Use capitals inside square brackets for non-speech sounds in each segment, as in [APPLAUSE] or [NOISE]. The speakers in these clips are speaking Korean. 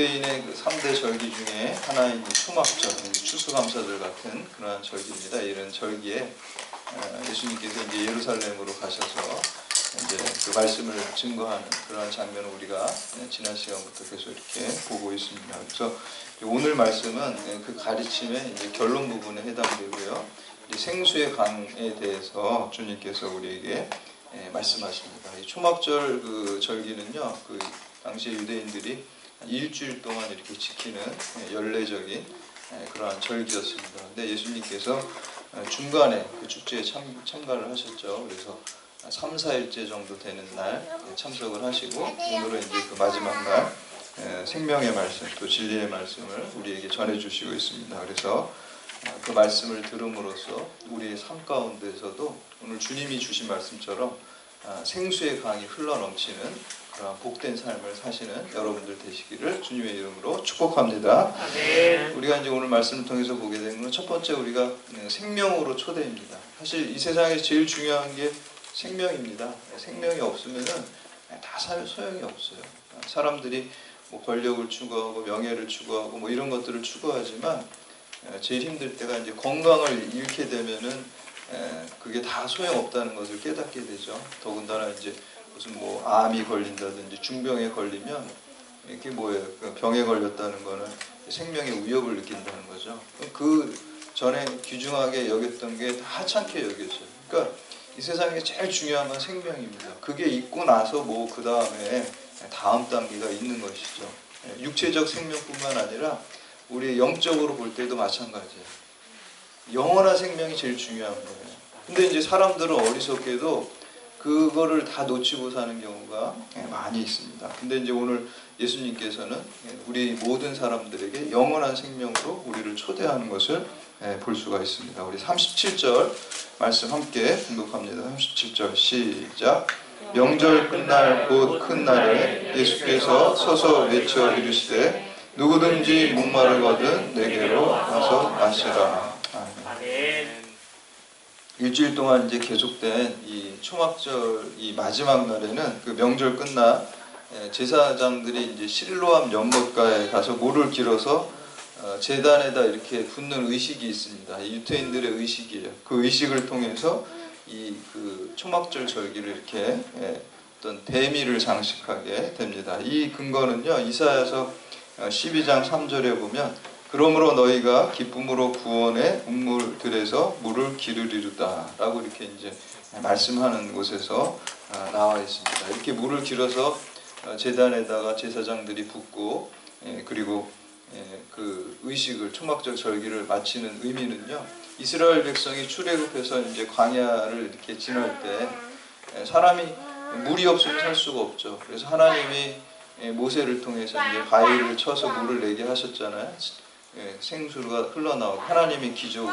유대인의 그 3대 절기 중에 하나인 이 초막절, 추수감사절 같은 그러한 절기입니다. 이런 절기에 어, 예수님께서 이제 예루살렘으로 가셔서 이제 그 말씀을 증거하는 그러한 장면을 우리가 지난 시간부터 계속 이렇게 보고 있습니다. 그래서 오늘 말씀은 그 가르침의 이제 결론 부분에 해당되고요. 이 생수의 강에 대해서 주님께서 우리에게 예, 말씀하십니다. 이 초막절 그 절기는요, 그 당시 유대인들이 일주일 동안 이렇게 지키는 예, 연례적인 예, 그러한 절기였습니다. 근데 예수님께서 어, 중간에 그 축제에 참, 참가를 하셨죠. 그래서 3, 4일째 정도 되는 날 예, 참석을 하시고 오늘은 이제 그 마지막 날 예, 생명의 말씀 또 진리의 말씀을 우리에게 전해주시고 있습니다. 그래서 어, 그 말씀을 들음으로써 우리의 삶 가운데서도 오늘 주님이 주신 말씀처럼 아, 생수의 강이 흘러 넘치는 그런 복된 삶을 사시는 여러분들 되시기를 주님의 이름으로 축복합니다. 우리가 이제 오늘 말씀을 통해서 보게 되는 건 첫 번째 우리가 생명으로 초대입니다. 사실 이 세상에 제일 중요한 게 생명입니다. 생명이 없으면은 다 살 소용이 없어요. 사람들이 뭐 권력을 추구하고 명예를 추구하고 뭐 이런 것들을 추구하지만 제일 힘들 때가 이제 건강을 잃게 되면은 그게 다 소용 없다는 것을 깨닫게 되죠. 더군다나 이제 무슨 뭐 암이 걸린다든지 중병에 걸리면 이게 뭐예요? 그 병에 걸렸다는 거는 생명의 위협을 느낀다는 거죠. 그 전에 귀중하게 여겼던 게다 하찮게 여겼어요. 그러니까 이 세상에 제일 중요한 건 생명입니다. 그게 있고 나서 뭐 그 다음에 다음 단계가 있는 것이죠. 육체적 생명뿐만 아니라 우리 영적으로 볼 때도 마찬가지예요. 영원한 생명이 제일 중요한 거예요. 근데 이제 사람들은 어리석게도 그거를 다 놓치고 사는 경우가 많이 있습니다. 근데 이제 오늘 예수님께서는 우리 모든 사람들에게 영원한 생명으로 우리를 초대하는 것을 볼 수가 있습니다. 우리 37절 말씀 함께 공독합니다. 37절 시작. 명절 끝날 곧 큰 날에 예수께서 서서 외쳐 이르시되 누구든지 목마르거든 내게로 와서 마시라. 일주일 동안 이제 계속된 이 초막절 이 마지막 날에는 그 명절 끝나 제사장들이 이제 실로암 연못가에 가서 물을 길어서 재단에다 이렇게 붓는 의식이 있습니다. 유태인들의 의식이에요. 그 의식을 통해서 이 그 초막절 절기를 이렇게 어떤 대미를 장식하게 됩니다. 이 근거는요 이사야서 12장 3절에 보면 그러므로 너희가 기쁨으로 구원의 문물들에서 물을 기르리르다 라고 이렇게 이제 말씀하는 곳에서 아, 나와 있습니다. 이렇게 물을 길어서 재단에다가 제사장들이 붓고 예, 그리고 예, 그 의식을 초막절 절기를 마치는 의미는요. 이스라엘 백성이 출애굽해서 이제 광야를 이렇게 지날 때 예, 사람이 물이 없으면 살 수가 없죠. 그래서 하나님이 모세를 통해서 이제 바위를 쳐서 물을 내게 하셨잖아요. 생수가 흘러나오고 하나님의 기적으로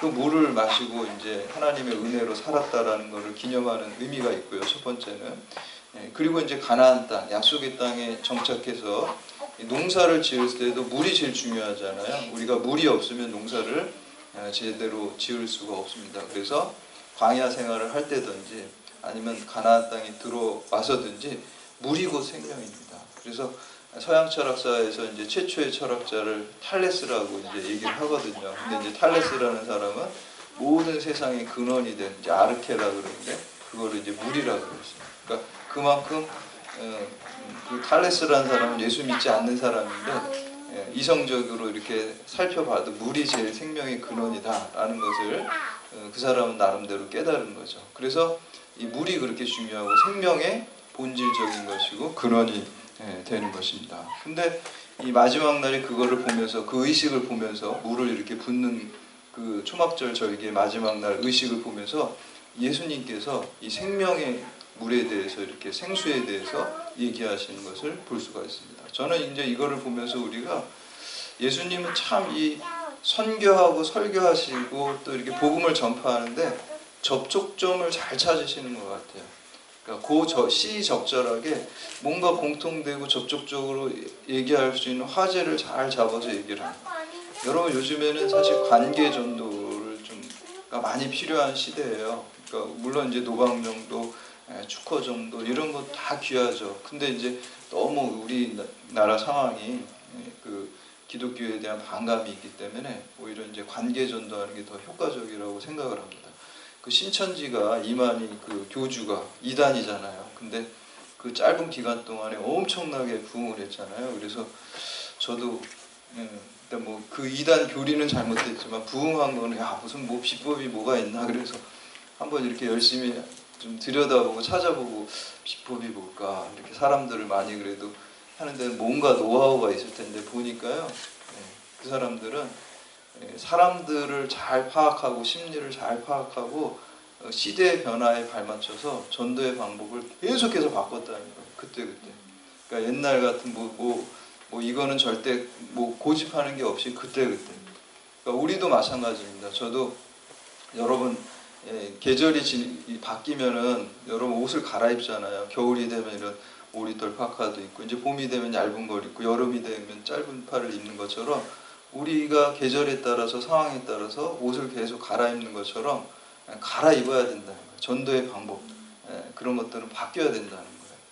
그 물을 마시고 이제 하나님의 은혜로 살았다라는 것을 기념하는 의미가 있고요. 첫 번째는 그리고 이제 가나안 땅, 약속의 땅에 정착해서 농사를 지을 때도 물이 제일 중요하잖아요. 우리가 물이 없으면 농사를 제대로 지을 수가 없습니다. 그래서 광야 생활을 할 때든지 아니면 가나안 땅에 들어와서든지 물이 곧 생명입니다. 그래서 서양 철학사에서 이제 최초의 철학자를 탈레스라고 이제 얘기를 하거든요. 근데 이제 탈레스라는 사람은 모든 세상의 근원이 된 이제 아르케라 그러는데 그거를 이제 물이라고 그랬어요. 그러니까 그만큼 어, 그 탈레스라는 사람은 예수 믿지 않는 사람인데 예, 이성적으로 이렇게 살펴봐도 물이 제일 생명의 근원이다라는 것을 어, 그 사람은 나름대로 깨달은 거죠. 그래서 이 물이 그렇게 중요하고 생명의 본질적인 것이고 근원이 예, 되는 것입니다. 근데 이 마지막 날에 그거를 보면서 그 의식을 보면서 물을 이렇게 붓는 그 초막절 절기의 마지막 날 의식을 보면서 예수님께서 이 생명의 물에 대해서 이렇게 생수에 대해서 얘기하시는 것을 볼 수가 있습니다. 저는 이제 이거를 보면서 우리가 예수님은 참 이 선교하고 설교하시고 또 이렇게 복음을 전파하는데 접촉점을 잘 찾으시는 것 같아요. 그러니까 그 시적절하게 뭔가 공통되고 접촉적으로 얘기할 수 있는 화제를 잘 잡아서 얘기를 합니다. 여러분 요즘에는 사실 관계 전도를 좀 많이 필요한 시대예요. 그러니까 물론 이제 노방정도 예, 축허 정도 이런 거 다 귀하죠. 근데 이제 너무 우리 나라 상황이 예, 그 기독교에 대한 반감이 있기 때문에 오히려 이제 관계 전도하는 게 더 효과적이라고 생각을 합니다. 그 신천지가 이만희 그 교주가 이단이잖아요. 근데 그 짧은 기간 동안에 엄청나게 부흥을 했잖아요. 그래서 저도 예, 일단 뭐 그 이단 교리는 잘못됐지만 부흥한 거는 야 무슨 뭐 비법이 뭐가 있나 그래서 한번 이렇게 열심히 좀 들여다보고 찾아보고 비법이 뭘까 이렇게 사람들을 많이 그래도 하는데 뭔가 노하우가 있을 텐데 보니까요 예, 그 사람들은 예, 사람들을 잘 파악하고 심리를 잘 파악하고 어, 시대의 변화에 발맞춰서 전도의 방법을 계속해서 바꿨다는 거예요 그때 그때. 그러니까 옛날 같은 뭐, 뭐, 뭐 이거는 절대 뭐 고집하는 게 없이 그때 그때. 그러니까 우리도 마찬가지입니다. 저도 여러분 예, 계절이 지- 이 바뀌면은 여러분 옷을 갈아입잖아요. 겨울이 되면 이런 오리털 파카도 입고 이제 봄이 되면 얇은 걸 입고 여름이 되면 짧은 팔을 입는 것처럼 우리가 계절에 따라서 상황에 따라서 옷을 계속 갈아입는 것처럼 예, 갈아입어야 된다는 거예요. 전도의 방법 예, 그런 것들은 바뀌어야 된다는 거예요.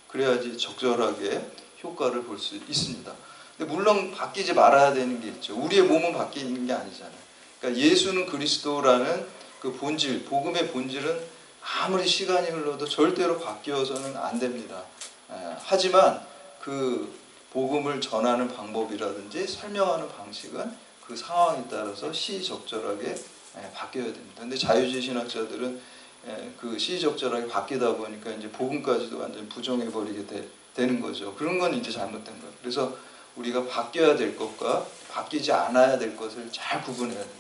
그래야지 적절하게 효과를 볼 수 있습니다. 근데 물론 바뀌지 말아야 되는 게 있죠. 우리의 몸은 바뀌는 게 아니잖아요. 그러니까 예수는 그리스도라는 그 본질, 복음의 본질은 아무리 시간이 흘러도 절대로 바뀌어서는 안 됩니다. 에, 하지만 그 복음을 전하는 방법이라든지 설명하는 방식은 그 상황에 따라서 시적절하게 에, 바뀌어야 됩니다. 근데 자유주의 신학자들은 에, 그 시적절하게 바뀌다 보니까 이제 복음까지도 완전 부정해 버리게 되, 는 거죠. 그런 건 이제 잘못된 거예요. 그래서 우리가 바뀌어야 될 것과 바뀌지 않아야 될 것을 잘 구분해야 됩니다.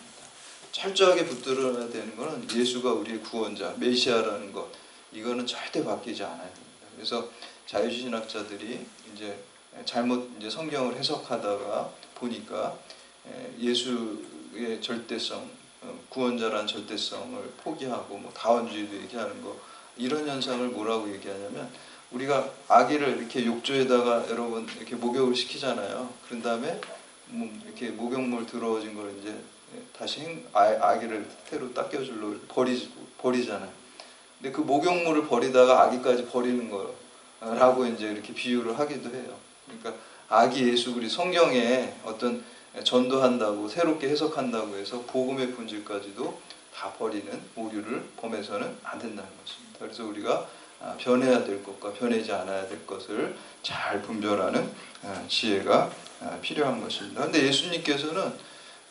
철저하게 붙들어야 되는 것은 예수가 우리의 구원자, 메시아라는 것. 이거는 절대 바뀌지 않아야 됩니다. 그래서 자유주의 신학자들이 이제 잘못 이제 성경을 해석하다가 보니까 예수의 절대성, 어, 구원자란 절대성을 포기하고 뭐 다원주의도 얘기하는 거 이런 현상을 뭐라고 얘기하냐면 우리가 아기를 이렇게 욕조에다가 여러분 이렇게 목욕을 시키잖아요. 그런 다음에 뭐 이렇게 목욕물 들어진 걸 이제 다시 행, 아, 아기를 태로 닦여줄로 버리, 버리잖아요. 근데 그 목욕물을 버리다가 아기까지 버리는 거라고 이제 이렇게 비유를 하기도 해요. 그러니까 아기 예수 그리 성경에 어떤 전도한다고 새롭게 해석한다고 해서 복음의 본질까지도 다 버리는 오류를 범해서는 안 된다는 것입니다. 그래서 우리가 아, 변해야 될 것과 변하지 않아야 될 것을 잘 분별하는 아, 지혜가 아, 필요한 것입니다. 근데 예수님께서는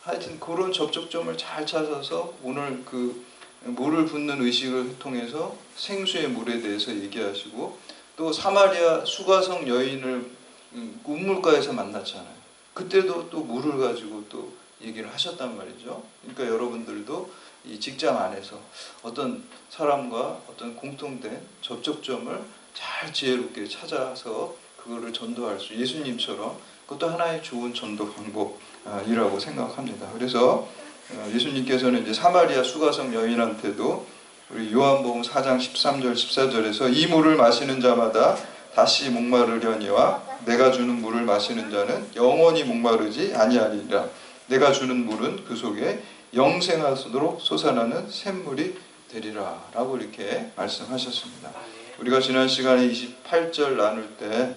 하여튼 그런 접촉점을 잘 찾아서 오늘 그 물을 붓는 의식을 통해서 생수의 물에 대해서 얘기하시고 또 사마리아 수가성 여인을 음, 우물가에서 만났잖아요. 그때도 또 물을 가지고 또 얘기를 하셨단 말이죠. 그러니까 여러분들도 이 직장 안에서 어떤 사람과 어떤 공통된 접촉점을 잘 지혜롭게 찾아서 그거를 전도할 수 예수님처럼 그것도 하나의 좋은 전도 방법이라고 생각합니다. 그래서 어, 예수님께서는 이제 사마리아 수가성 여인한테도 우리 요한복음 4장 13절 14절에서 이 물을 마시는 자마다 다시 목마르려니와 내가 주는 물을 마시는 자는 영원히 목마르지 아니하리라. 내가 주는 물은 그 속에 영생하도록 솟아나는 샘물이 되리라 라고 이렇게 말씀하셨습니다. 우리가 지난 시간에 28절 나눌 때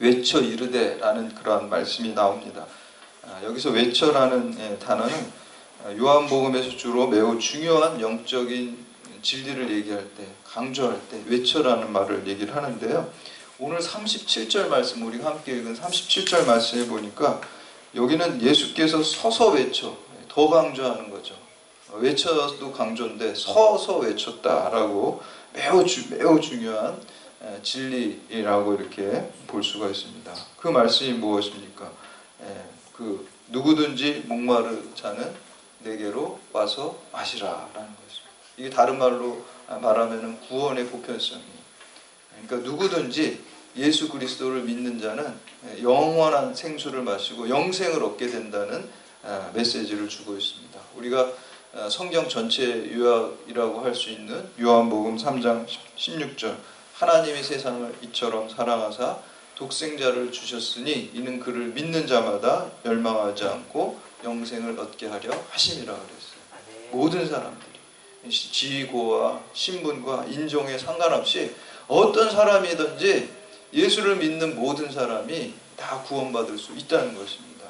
외쳐 이르되 라는 그러한 말씀이 나옵니다. 아, 여기서 외쳐라는 예, 단어는 요한복음에서 주로 매우 중요한 영적인 진리를 얘기할 때, 강조할 때 외쳐라는 말을 얘기를 하는데요. 오늘 37절 말씀 우리가 함께 읽은 37절 말씀에 보니까 여기는 예수께서 서서 외쳐 더 강조하는 거죠. 외쳐도 강조인데 서서 외쳤다라고 매우 주, 매우 중요한 진리라고 이렇게 볼 수가 있습니다. 그 말씀이 무엇입니까? 그 누구든지 목마르 자는 내게로 와서 마시라라는 것입니다. 이게 다른 말로 말하면 구원의 보편성이. 그러니까 누구든지 예수 그리스도를 믿는 자는 영원한 생수를 마시고 영생을 얻게 된다는 메시지를 주고 있습니다. 우리가 성경 전체 요약이라고 할 수 있는 요한복음 3장 16절 하나님이 세상을 이처럼 사랑하사 독생자를 주셨으니 이는 그를 믿는 자마다 멸망하지 않고 영생을 얻게 하려 하심이라 그랬어요. 모든 사람들이 시- 지위고와 신분과 인종에 상관없이 어떤 사람이든지 예수를 믿는 모든 사람이 다 구원받을 수 있다는 것입니다.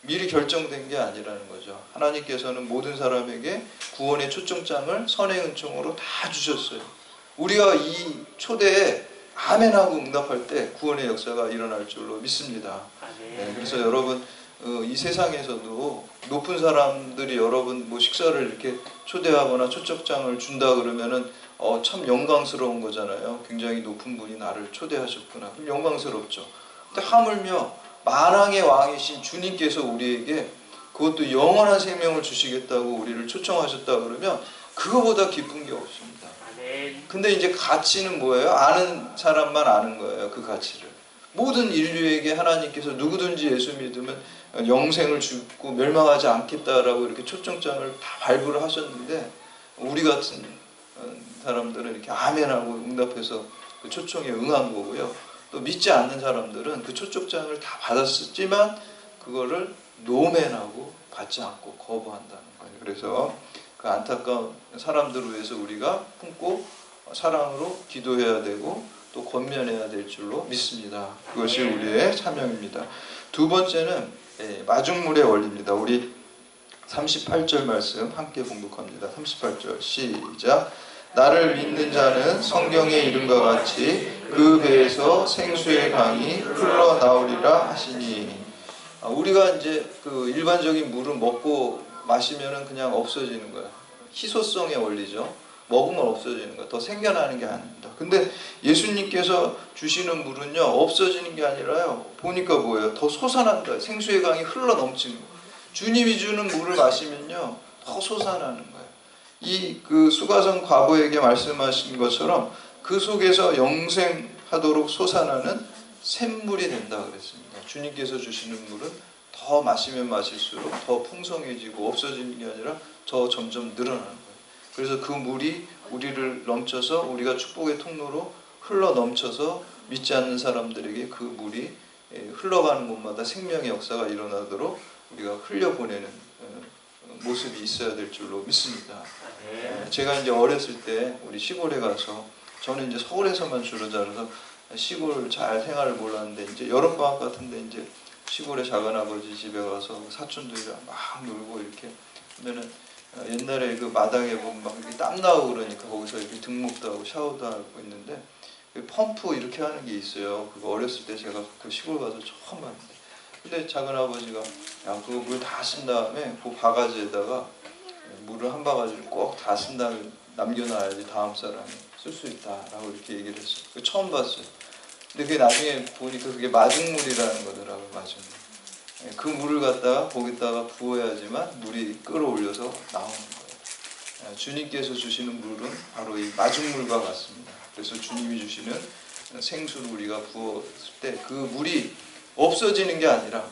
미리 결정된 게 아니라는 거죠. 하나님께서는 모든 사람에게 구원의 초청장을 선의 은총으로 다 주셨어요. 우리가 이 초대에 아멘하고 응답할 때 구원의 역사가 일어날 줄로 믿습니다. 네, 그래서 여러분 어, 이 세상에서도 높은 사람들이 여러분 뭐 식사를 이렇게 초대하거나 초청장을 준다 그러면은 어, 참 영광스러운 거잖아요. 굉장히 높은 분이 나를 초대하셨구나. 그럼 영광스럽죠. 근데 하물며 만왕의 왕이신 주님께서 우리에게 그것도 영원한 생명을 주시겠다고 우리를 초청하셨다 그러면 그거보다 기쁜 게 없습니다. 근데 이제 가치는 뭐예요? 아는 사람만 아는 거예요. 그 가치를. 모든 인류에게 하나님께서 누구든지 예수 믿으면 영생을 주고 멸망하지 않겠다라고 이렇게 초청장을 다 발부를 하셨는데 우리 같은 어, 사람들은 이렇게 아멘하고 응답해서 그 초청에 응한 거고요. 또 믿지 않는 사람들은 그 초청장을 다 받았지만 그거를 노맨하고 받지 않고 거부한다는 거예요. 그래서 그 안타까운 사람들을 위해서 우리가 품고 사랑으로 기도해야 되고 또 권면해야 될 줄로 믿습니다. 그것이 우리의 사명입니다. 두 번째는 예, 마중물의 원리입니다. 우리 38절 말씀 함께 공독합니다. 38절 시작. 나를 믿는 자는 성경의 이름과 같이 그 배에서 생수의 강이 흘러나오리라 하시니 아, 우리가 이제 그 일반적인 물은 먹고 마시면은 그냥 없어지는 거야. 희소성의 원리죠. 먹으면 없어지는 거야. 더 생겨나는 게 아닙니다. 근데 예수님께서 주시는 물은요, 없어지는 게 아니라요, 보니까 뭐예요? 더 솟아난다. 생수의 강이 흘러 넘치는 거예요. 주님이 주는 물을 마시면요, 더 솟아나는 거예요. 이 그 수가성 과부에게 말씀하신 것처럼 그 속에서 영생하도록 솟아나는 샘물이 된다 그랬습니다. 주님께서 주시는 물은 더 마시면 마실수록 더 풍성해지고 없어지는 게 아니라 더 점점 늘어나는 거예요. 그래서 그 물이 우리를 넘쳐서 우리가 축복의 통로로 흘러 넘쳐서 믿지 않는 사람들에게 그 물이 예, 흘러가는 곳마다 생명의 역사가 일어나도록 우리가 흘려보내는 어, 모습이 있어야 될 줄로 믿습니다. 아멘. 예, 제가 이제 어렸을 때 우리 시골에 가서 저는 이제 서울에서만 주로 자라서 시골 잘 생활을 몰랐는데 이제 여름 방학 같은데 이제 시골에 작은 아버지 집에 가서 사촌들이랑 막 놀고 이렇게 하면은 어, 옛날에 그 마당에 보면 막 이렇게 땀 나고 그러니까 거기서 이렇게 등목도 하고 샤워도 하고 있는데 그 펌프 이렇게 하는 게 있어요. 그거 어렸을 때 제가 그 시골 가서 처음 봤는데 근데 작은 아버지가 야 그거 물 다 쓴 다음에 그 바가지에다가 물을 한 바가지를 꼭 다 쓴 다음에 남겨놔야지 다음 사람이 쓸 수 있다라고 이렇게 얘기를 했어요. 그거 처음 봤어요. 근데 그게 나중에 보니까 그게 마중물이라는 거더라고요. 마중물. 예, 그 물을 갖다가 거기다가 부어야지만 물이 끌어올려서 나오는 거예요. 예, 주님께서 주시는 물은 바로 이 마중물과 같습니다. 그래서 주님이 주시는 생수를 우리가 부었을 때 그 물이 없어지는 게 아니라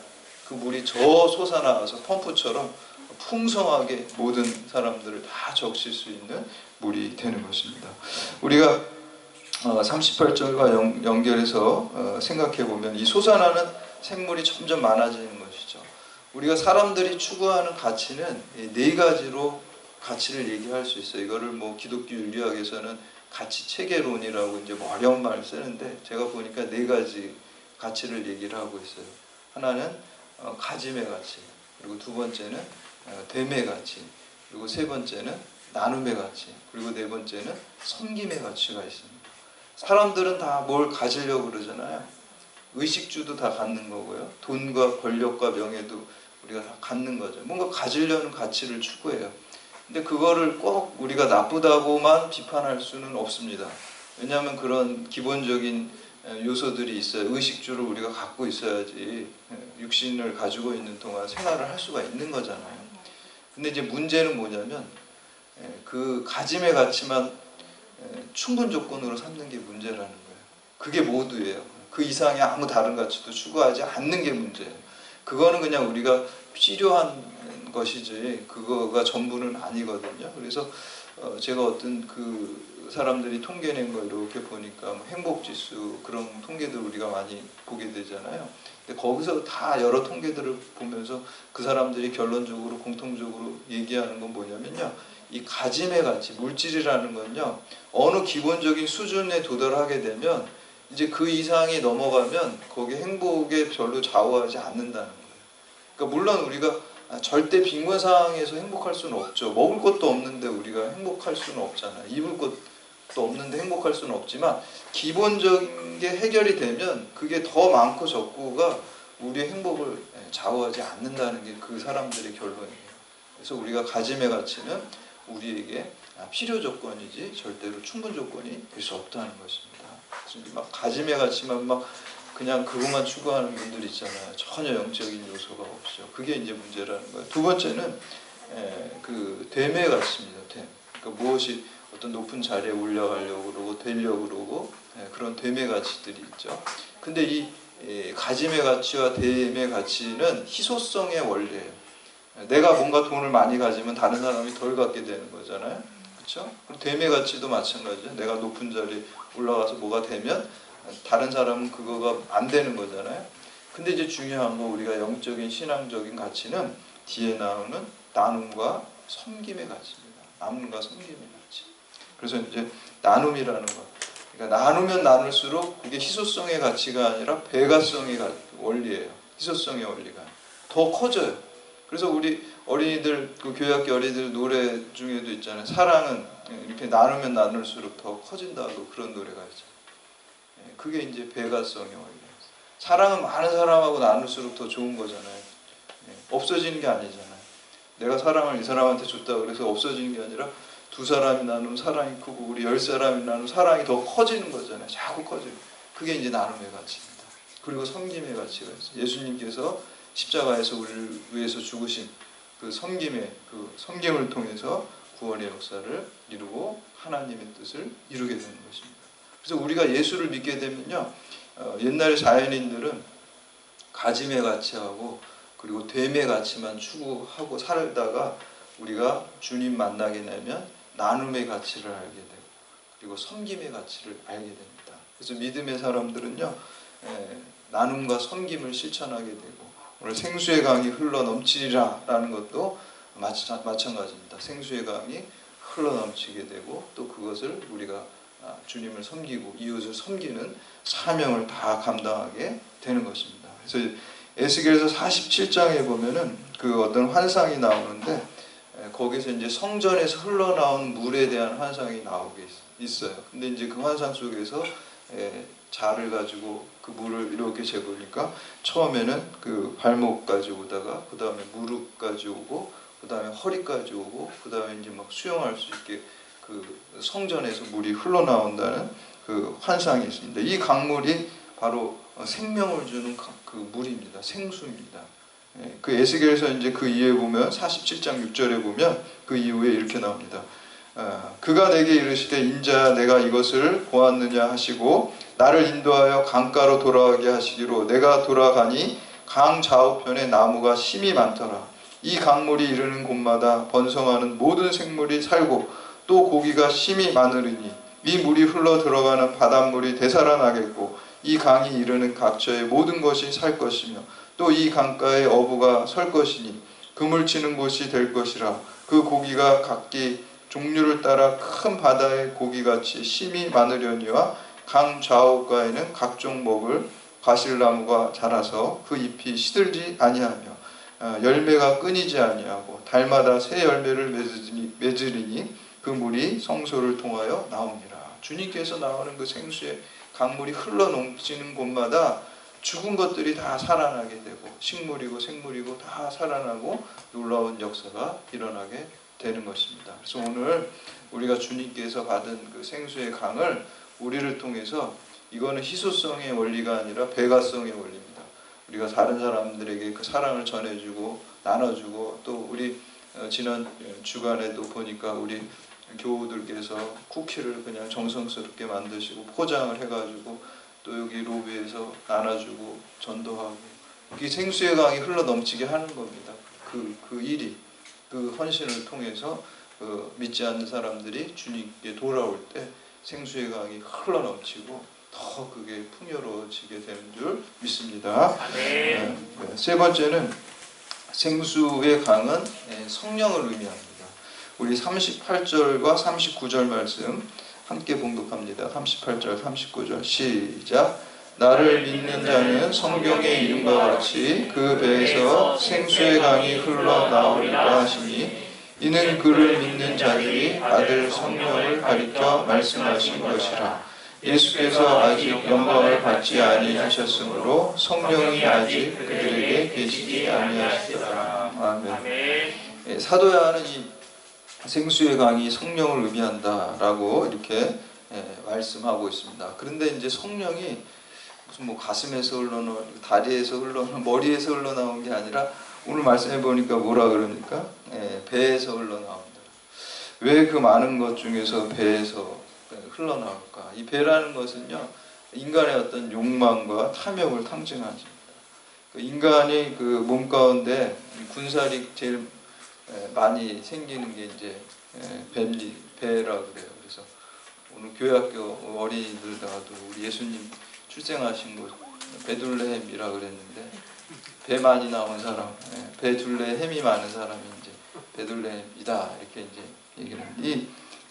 그 물이 저 솟아나와서 펌프처럼 풍성하게 모든 사람들을 다 적실 수 있는 물이 되는 것입니다. 우리가 38절과 연결해서 생각해 보면 이 솟아나는 생물이 점점 많아지는 것이죠. 우리가 사람들이 추구하는 가치는 이네 가지로 가치를 얘기할 수 있어요. 이거를 뭐 기독교 윤리학에서는 가치 체계론이라고 이제 뭐 어려운 말을 쓰는데 제가 보니까 네 가지 가치를 얘기를 하고 있어요. 하나는 어, 가짐의 가치, 그리고 두 번째는 어, 됨의 가치, 그리고 세 번째는 나눔의 가치, 그리고 네 번째는 섬김의 가치가 있습니다. 사람들은 다 뭘 가지려고 그러잖아요. 의식주도 다 갖는 거고요. 돈과 권력과 명예도 우리가 다 갖는 거죠. 뭔가 가지려는 가치를 추구해요. 근데 그거를 꼭 우리가 나쁘다고만 비판할 수는 없습니다. 왜냐하면 그런 기본적인 요소들이 있어요. 의식주를 우리가 갖고 있어야지 육신을 가지고 있는 동안 생활을 할 수가 있는 거잖아요. 근데 이제 문제는 뭐냐면 그 가짐의 가치만 충분 조건으로 삼는 게 문제라는 거예요. 그게 모두예요. 그 이상의 아무 다른 가치도 추구하지 않는 게 문제예요. 그거는 그냥 우리가 필요한 것이지 그거가 전부는 아니거든요. 그래서 어, 제가 어떤 그 사람들이 통계낸 거 이렇게 보니까 뭐 행복 지수 그런 통계들 우리가 많이 보게 되잖아요. 근데 거기서 다 여러 통계들을 보면서 그 사람들이 결론적으로 공통적으로 얘기하는 건 뭐냐면요. 이 가짐의 가치, 물질이라는 건요. 어느 기본적인 수준에 도달하게 되면 이제 그 이상이 넘어가면 거기 행복에 별로 좌우하지 않는다는 거예요. 그러니까 물론 우리가 절대 빈곤 상황에서 행복할 수는 없죠. 먹을 것도 없는데 우리가 행복할 수는 없잖아요. 입을 것 도 없는데 행복할 수는 없지만 기본적인 게 해결이 되면 그게 더 많고 적고가 우리의 행복을 좌우하지 않는다는 게 그 사람들의 결론이에요. 그래서 우리가 가짐의 가치는 우리에게 필요 조건이지 절대로 충분 조건이 될 수 없다는 것입니다. 막 가짐의 가치만 막 그냥 그것만 추구하는 분들 있잖아요. 전혀 영적인 요소가 없죠. 그게 이제 문제라는 거예요. 두 번째는 에, 그 됨의 가치입니다. 됨. 그러니까 무엇이 어떤 높은 자리에 올라가려고 그러고 되려고 그러고 에, 그런 됨의 가치들이 있죠. 근데 이 에, 가짐의 가치와 됨의 가치는 희소성의 원리예요. 내가 뭔가 돈을 많이 가지면 다른 사람이 덜 갖게 되는 거잖아요. 그렇죠? 됨의 가치도 마찬가지죠. 내가 높은 자리에 올라가서 뭐가 되면 다른 사람은 그거가 안 되는 거잖아요. 근데 이제 중요한 거 우리가 영적인 신앙적인 가치는 뒤에 나오는 나눔과 섬김의 가치입니다. 나눔과 섬김의 가치. 그래서 이제 나눔이라는 거. 그러니까 나누면 나눌수록 그게 희소성의 가치가 아니라 배가성의 원리예요. 희소성의 원리가 더 커져요. 그래서 우리 어린이들 그 교회학교 어린이들 노래 중에도 있잖아요. 사랑은 이렇게 나누면 나눌수록 더 커진다고 그런 노래가 있죠. 예, 그게 이제 배가성의 원리예요. 사랑은 많은 사람하고 나눌수록 더 좋은 거잖아요. 예, 없어지는 게 아니잖아요. 내가 사랑을 이 사람한테 줬다 그래서 없어지는 게 아니라 두 사람이 나누면 사랑이 크고 우리 열 사람이 나누면 사랑이 더 커지는 거잖아요. 자꾸 커지고. 그게 이제 나눔의 가치입니다. 그리고 섬김의 가치가 있어요. 예수님께서 십자가에서 우리를 위해서 죽으신 그 섬김의 그 섬김을 통해서 구원의 역사를 이루고 하나님의 뜻을 이루게 되는 것입니다. 그래서 우리가 예수를 믿게 되면요, 어, 옛날 자연인들은 가짐의 가치하고 그리고 됨의 가치만 추구하고 살다가 우리가 주님 만나게 되면 나눔의 가치를 알게 되고 그리고 섬김의 가치를 알게 됩니다. 그래서 믿음의 사람들은요, 에, 나눔과 섬김을 실천하게 되고 오늘 생수의 강이 흘러 넘치리라라는 것도 마찬가지입니다. 생수의 강이 흘러 넘치게 되고 또 그것을 우리가 아, 주님을 섬기고 이웃을 섬기는 사명을 다 감당하게 되는 것입니다. 그래서 에스겔서 47장에 보면은 그 어떤 환상이 나오는데 거기서 이제 성전에서 흘러나온 물에 대한 환상이 나오게 있어요. 근데 이제 그 환상 속에서 자를 가지고 그 물을 이렇게 재보니까 처음에는 그 발목까지 오다가 그 다음에 무릎까지 오고 그 다음에 허리까지 오고 그 다음에 이제 막 수영할 수 있게 그 성전에서 물이 흘러나온다는 그 환상이 있습니다. 이 강물이 바로 생명을 주는 그 물입니다. 생수입니다. 예, 그 에스겔에서 이제 그 이후에 보면 47장 6절에 보면 그 이후에 이렇게 나옵니다. 아, 그가 내게 이르시되 인자 내가 이것을 보았느냐 하시고 나를 인도하여 강가로 돌아가게 하시기로 내가 돌아가니 강 좌우편에 나무가 심이 많더라. 이 강물이 이르는 곳마다 번성하는 모든 생물이 살고 또 고기가 심이 많으리니 이 물이 흘러 들어가는 바닷물이 되살아나겠고 이 강이 이르는 각처의 모든 것이 살 것이며 또 이 강가에 어부가 설 것이니 그물 치는 곳이 될 것이라 그 고기가 각기 종류를 따라 큰 바다의 고기같이 심이 많으려니와 강 좌우가에는 각종 먹을 과실나무가 자라서 그 잎이 시들지 아니하며 어, 열매가 끊이지 아니하고 달마다 새 열매를 맺으리니 그 물이 성소를 통하여 나옵니다. 주님께서 나오는 그 생수의 강물이 흘러 넘치는 곳마다 죽은 것들이 다 살아나게 되고 식물이고 생물이고 다 살아나고 놀라운 역사가 일어나게 되는 것입니다. 그래서 오늘 우리가 주님께서 받은 그 생수의 강을 우리를 통해서 이거는 희소성의 원리가 아니라 배가성의 원리입니다. 우리가 다른 사람들에게 그 사랑을 전해주고 나눠주고 또 우리 어, 지난 주간에도 보니까 우리 교우들께서 쿠키를 그냥 정성스럽게 만드시고 포장을 해가지고 또 여기 로비에서 나눠주고 전도하고 이 생수의 강이 흘러 넘치게 하는 겁니다. 그, 그 일이 그 헌신을 통해서 그 믿지 않는 사람들이 주님께 돌아올 때 생수의 강이 흘러 넘치고 더 그게 풍요로워지게 되는 줄 믿습니다. 네, 네. 세 번째는 생수의 강은 예, 성령을 의미합니다. 우리 38절과 39절 말씀 함께 봉독합니다. 38절, 39절 시작. 나를 믿는 자는 성경의 이름과 같이 그 배에서 생수의 강이 흘러나오리라 하시니 이는 그를 믿는 자들이 아들 성령을 가리켜 말씀하신 것이라. 예수께서 아직 영광을 받지 아니하셨으므로 성령이 아직 그들에게 계시지 아니하시더라. 아멘. 예, 사도 요한은 이 생수의 강이 성령을 의미한다라고 이렇게 예, 말씀하고 있습니다. 그런데 이제 성령이 무슨 뭐 가슴에서 흘러나오, 다리에서 흘러나, [LAUGHS] 머리에서 흘러나온 게 아니라 오늘 말씀해 보니까 뭐라 그럽니까? 예, 배에서 흘러나온다. 왜 그 많은 것 중에서 배에서 흘러나올까? 이 배라는 것은요 인간의 어떤 욕망과 탐욕을 상징하죠. 그 인간이 그 몸 가운데 군살이 제일 에, 많이 생기는 게 이제 에, 뱀리 배라 그래요. 그래서 오늘 교회학교 어린이들다가도 우리 예수님 출생하신 곳 베들레헴이라 그랬는데 배 많이 나온 사람, 예, 베들레헴이 많은 사람이 이제 베들레헴이다 이렇게 이제 얘기를 이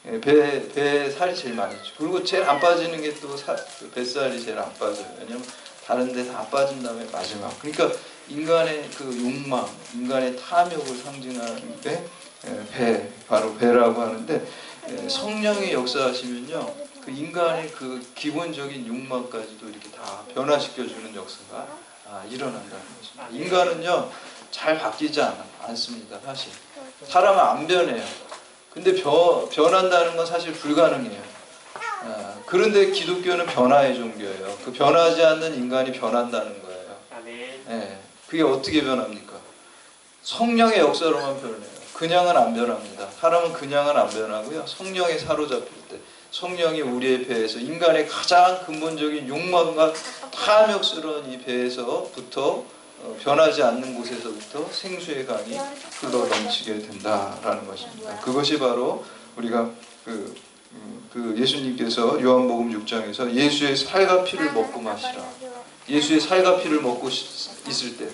예, 배, 배 살이 제일 많이 죠 그리고 제일 안 빠지는 게또그 뱃살이 제일 안 빠져요. 왜냐면 다른 데 다 빠진 다음에 마지막. 그러니까 인간의 그 욕망, 인간의 탐욕을 상징하는 게 예, 배, 바로 배라고 하는데 예, 성령이 역사하시면요. 그 인간의 그 기본적인 욕망까지도 이렇게 다 변화시켜주는 역사가 아, 일어난다는 것입니다. 인간은요, 잘 바뀌지 않아, 않습니다, 사실. 사람은 안 변해요. 근데 변, 변한다는 건 사실 불가능해요. 아, 그런데 기독교는 변화의 종교예요. 그 변하지 않는 인간이 변한다는 거예요. 예, 그게 어떻게 변합니까? 성령의 역사로만 변해요. 그냥은 안 변합니다. 사람은 그냥은 안 변하고요. 성령에 사로잡힐 때, 성령이 우리의 배에서 인간의 가장 근본적인 욕망과 탐욕스러운 이 배에서부터 어, 변하지 않는 곳에서부터 생수의 강이 흘러 넘치게 된다라는 것입니다. 그것이 바로 우리가 그, 음, 그 예수님께서 요한복음 6장에서 예수의 살과 피를 먹고 마시라. 예수의 살과 피를 먹고 시- 있을 때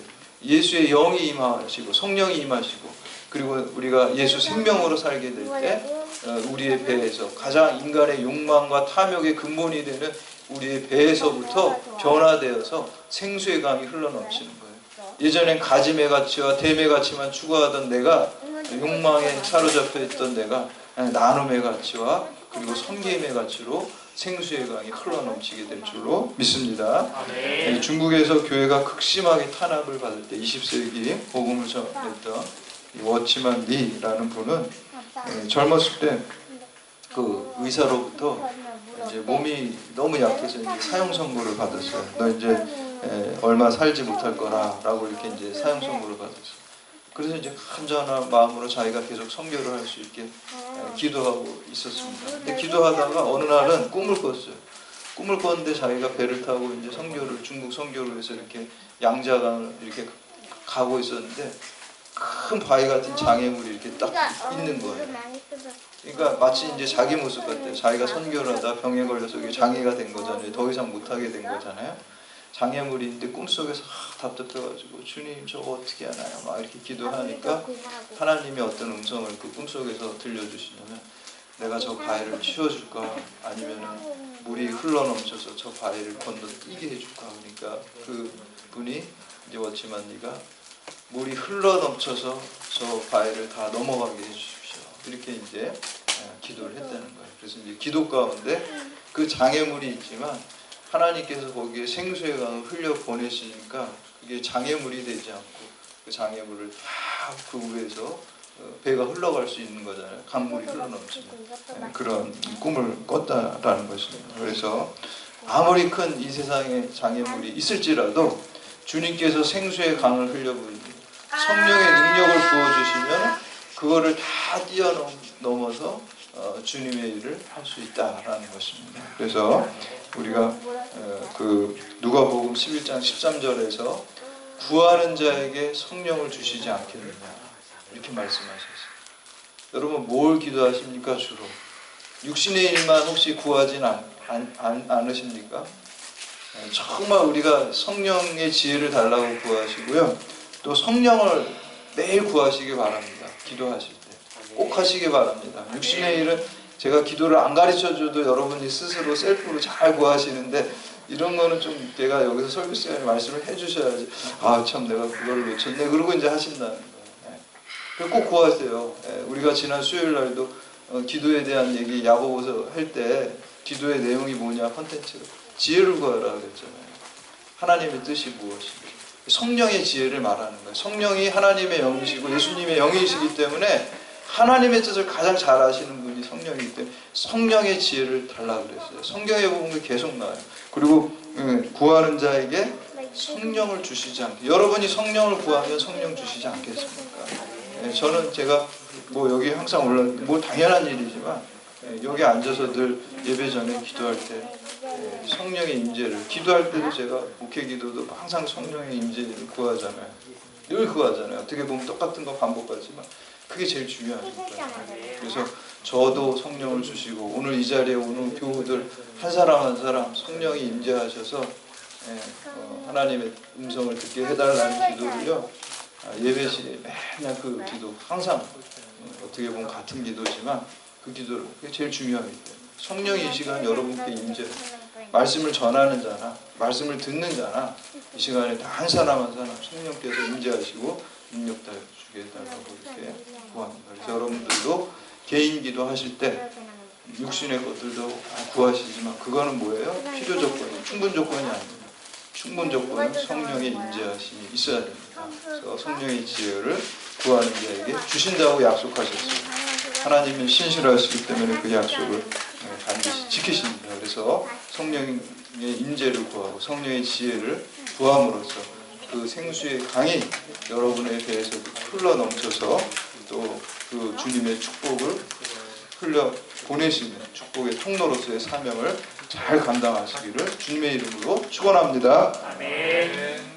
예수의 영이 임하시고 성령이 임하시고 그리고 우리가 예수 생명으로 살게 될때 어, 우리의 배에서 가장 인간의 욕망과 탐욕의 근본이 되는 우리의 배에서부터 변화되어서 생수의 강이 흘러넘치는 거예요. 예전엔 가짐의 가치와 댐의 가치만 추구하던 내가 욕망에 사로잡혀 있던 내가 나눔의 가치와 그리고 섬김의 가치로 생수의 강이 흘러 넘치게 될 줄로 믿습니다. 네. 중국에서 교회가 극심하게 탄압을 받을 때 20세기 복음을 전했던 이 워치만 리라는 분은 예, 젊었을 때 그 의사로부터 이제 몸이 너무 약해서 이제 사형 선고를 받았어요. 너 이제 에, 얼마 살지 못할 거라라고 이렇게 이제 사형 선고를 받았어요. 그래서 이제 간절한 마음으로 자기가 계속 선교를 할 수 있게 에, 기도하고 있었습니다. 근데 기도하다가 어느 날은 꿈을 꿨어요. 꿈을 꿨는데 자기가 배를 타고 이제 선교를 중국 선교를 위해서 이렇게 양자강을 이렇게 가고 있었는데 큰 바위 같은 장애물이 이렇게 딱 있는 거예요. 그러니까 마치 이제 자기 모습 같아요. 자기가 선교를 하다 병에 걸려서 이게 장애가 된 거잖아요. 더 이상 못하게 된 거잖아요. 장애물이 있는데 꿈속에서 아, 답답해가지고 주님 저거 어떻게 하나요? 막 이렇게 기도하니까 하나님이 어떤 음성을 그 꿈속에서 들려주시냐면 내가 저 바위를 치워줄까? 아니면은 물이 흘러넘쳐서 저 바위를 건너 뛰게 해줄까? 그러니까 그 분이 이제 워치만 니가 물이 흘러넘쳐서 저 바위를 다 넘어가게 해주십시오. 이렇게 이제 어, 기도를 했다는 거예요. 그래서 이제 기도 가운데 그 장애물이 있지만 하나님께서 거기에 생수의 강을 흘려 보내시니까 그게 장애물이 되지 않고 그 장애물을 다 그 위에서 어, 배가 흘러갈 수 있는 거잖아요 강물이 흘러넘치는 네, 그런 꿈을 꿨다라는 것입니다. 그래서 아무리 큰 이 세상에 장애물이 있을지라도 주님께서 생수의 강을 흘려부으니 성령의 능력을 부어주시면 그거를 다 뛰어넘어서 어, 주님의 일을 할 수 있다라는 것입니다. 그래서 우리가 어, 그 누가복음 11장 13절에서 구하는 자에게 성령을 주시지 않겠느냐 이렇게 말씀하셨어요. 여러분 뭘 기도하십니까 주로? 육신의 일만 혹시 구하진 않, 안, 안, 않으십니까? 예, 정말 우리가 성령의 지혜를 달라고 구하시고요. 또 성령을 매일 구하시기 바랍니다. 기도하실 때. 꼭 하시기 바랍니다. 육신의 일은 제가 기도를 안 가르쳐 줘도 여러분이 스스로 셀프로 잘 구하시는데 이런 거는 좀 내가 여기서 설교 시간에 말씀을 해 주셔야지 아 참 내가 그걸 놓쳤네 그러고 이제 하신다는 거예요. 예. 그꼭 구하세요. 예, 우리가 지난 수요일 날도 어, 기도에 대한 얘기 야고보서 할 때 기도의 내용이 뭐냐 컨텐츠 지혜를 구하라 그랬잖아요. 하나님의 뜻이 무엇인지 성령의 지혜를 말하는 거예요. 성령이 하나님의 영이시고 예수님의 영이시기 때문에 하나님의 뜻을 가장 잘 아시는 분이 성령이기 때문에 성령의 지혜를 달라 그랬어요. 성경에 보면 계속 나와요. 그리고 음, 구하는 자에게 성령을 주시지 않게 여러분이 성령을 구하면 성령 주시지 않겠습니까? 예, 저는 제가 뭐 여기 항상 올라 뭐 당연한 일이지만 예, 여기 앉아서 늘 예배 전에 기도할 때 예, 성령의 임재를 기도할 때도 제가 목회 기도도 항상 성령의 임재를 구하잖아요. 늘 구하잖아요. 어떻게 보면 똑같은 거 반복하지만 그게 제일 중요합니다. 그래서 저도 성령을 주시고 오늘 이 자리에 오는 교우들 한 사람 한 사람 성령이 임재하셔서 예, 어, 하나님의 음성을 듣게 해달라는 기도를요 아, 예배실에 맨날 그 기도 항상 음, 어떻게 보면 같은 기도지만 그 기도를 그게 제일 중요합니다. 성령이 이 시간 여러분께 임재 말씀을 전하는 자나 말씀을 듣는 자나 이 시간에 다 한 사람 한 사람 성령께서 임재하시고 능력 다 주게 해달라고 이렇게 구합니다. 그래서 여러분들도 개인 기도 하실 때 육신의 것들도 다 구하시지만 그거는 뭐예요? 필요 조건이 충분 조건이 아닙니다. 충분 조건은 성령의 임재하심이 있어야 됩니다. 그래서 성령의 지혜를 구하는 자에게 주신다고 약속하셨어요. 하나님은 신실하시기 때문에 그 약속을 네, 반드시 지키십니다. 그래서 성령의 임재를 구하고 성령의 지혜를 구함으로써 그 생수의 강이 여러분에 대해서 흘러 넘쳐서 또 그 주님의 축복을 흘려 보내시는 축복의 통로로서의 사명을 잘 감당하시기를 주님의 이름으로 축원합니다. 아멘.